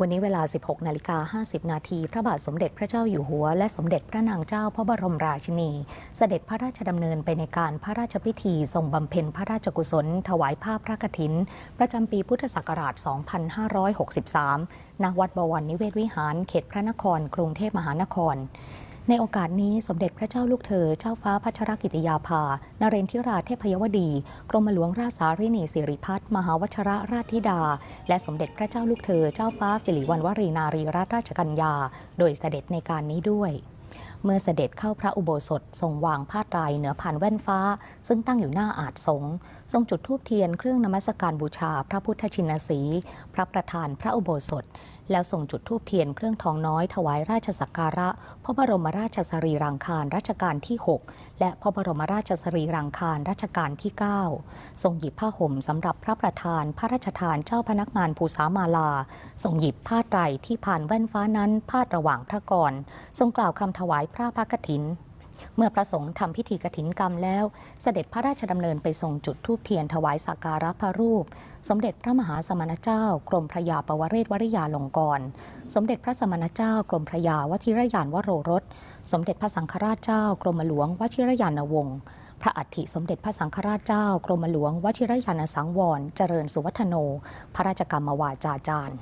วันนี้เวลา 16 นาฬิกา 50 นาที พระบาทสมเด็จพระเจ้าอยู่หัว และสมเด็จพระนางเจ้าพระบรมราชินี เสด็จพระราชดำเนินไปในการพระราชพิธีทรงบำเพ็ญพระราชกุศล ถวายผ้าพระกฐิน ประจำปีพุทธศักราช 2563 ณ วัดบวรนิเวศวิหาร เขตพระนคร กรุงเทพมหานคร ในโอกาสนี้สมเด็จพระเจ้าลูกเธอ เจ้าฟ้าพัชรกิติยาภา นเรนทิราเทพยวดี กรมหลวงราชสารินีสิริพัฒน์มหาวชรราชธิดา และสมเด็จพระเจ้าลูกเธอ เจ้าฟ้าสิริวัณวรีนารีรัตนราชกัญญา โดยเสด็จในการนี้ด้วย เมื่อเสด็จเข้าพระอุโบสถทรงวางผ้าไตรเหนือผ่านแว่นฟ้า ซึ่งตั้งอยู่หน้าอาจสงทรงจุดธูปเทียนเครื่องนมัสการบูชาพระพุทธชินสี พระประธานพระอุโบสถ แล้วส่งจุดธูปเทียนเครื่องทองน้อยถวายราชสักการะ พระบรมราชสรีรังคารรัชกาลที่ 6 และพระบรมราชสรีรังคารรัชกาลที่ 9 ทรงหยิบผ้าห่มสำหรับพระประธาน พระราชทานเจ้าพนักงานภูษามาลา ทรงหยิบผ้าไตรที่ผ่านแว่นฟ้านั้นพาดระหว่างพระกรทรงกล่าวคำถวายพระพระกฐิน เมื่อพระสงฆ์ทำพิธีกฐินกรรมแล้ว เสด็จพระราชดำเนินไปทรงจุดธูปเทียนถวายสักการะพระรูป สมเด็จพระมหาสมณเจ้า กรมพระยาปวเรศวริยาลงกร สมเด็จพระสมณเจ้ากรมพระยาวชิรยานวโรรส สมเด็จพระสังฆราชเจ้ากรมหลวงวชิรยานวงศ์พระอัฐิสมเด็จพระสังฆราชเจ้ากรมหลวงวชิรยานสังวร เจริญสุวัฒโน พระราชกรรมวาจาจารย์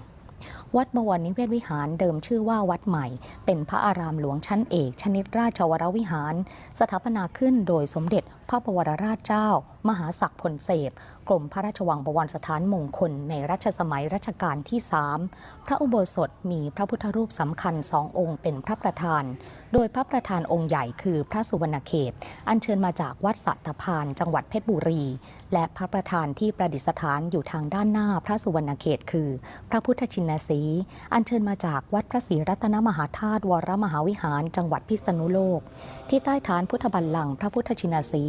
วัดบวรนิเวศวิหารเดิมชื่อว่าวัดใหม่ เป็นพระอารามหลวงชั้นเอก ชนิดราชวรวิหาร สถาปนาขึ้นโดยสมเด็จพระบวรราชเจ้ามหาศักดิ์พลเสพกรมพระราชวังบวรสถานมงคลในรัชสมัยรัชกาลที่สามพระอุโบสถมีพระพุทธรูปสำคัญสององค์เป็นพระประธาน โดยพระประธานองค์ใหญ่คือพระสุวรรณเขต อัญเชิญมาจากวัดสัตพาน จังหวัดเพชรบุรี และพระประธานที่ประดิษฐานอยู่ทางด้านหน้าพระสุวรรณเขต คือ พระพุทธชินสีอัญเชิญมาจากวัดพระศรีรัตนมหาธาตุวรมหาวิหาร จังหวัดพิษณุโลก ที่ใต้ฐานพุทธบัลลังก์พระพุทธชินสี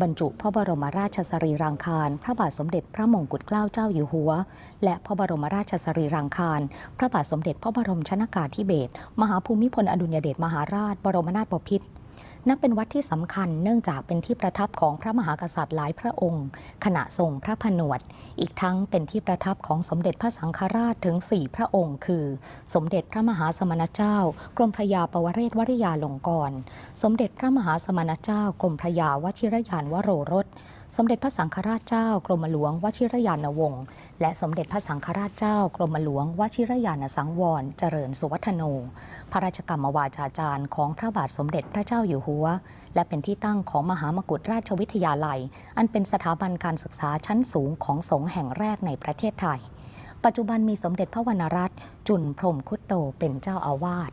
บรรจุพระบรมราชสรีรังคาร พระบาทสมเด็จพระมงกุฎเกล้าเจ้าอยู่หัว และพระบรมราชสรีรังคาร พระบาทสมเด็จพระบรมชนากาธิเบศรมหาภูมิพลอดุลยเดชมหาราช บรมนาถบพิตรนับเป็นวัดที่สำคัญเนื่องจากเป็นที่ประทับของพระมหากษัตริย์หลายพระองค์ ขณะทรงพระผนวด อีกทั้งเป็นที่ประทับของสมเด็จพระสังฆราชถึง 4 พระองค์ คือ สมเด็จพระมหาสมณเจ้า กรมพระยาปวเรศวริยาลงกร สมเด็จพระมหาสมณเจ้ากรมพระยาวชิรยานวโรรสสมเด็จพระสังฆราชเจ้ากรมหลวงวชิรยานวงศ์และสมเด็จพระสังฆราชเจ้ากรมหลวงวชิรยานสังวร เจริญสุวัฒโน พระราชกรรมวาจาจารย์ของพระบาทสมเด็จพระเจ้าอยู่หัว และเป็นที่ตั้งของมหามกุฏราชวิทยาลัย อันเป็นสถาบันการศึกษาชั้นสูงของสงฆ์แห่งแรกในประเทศไทย ปัจจุบันมีสมเด็จพระวรรณรัตน์จุนพรมคุตโตเป็นเจ้าอาวาส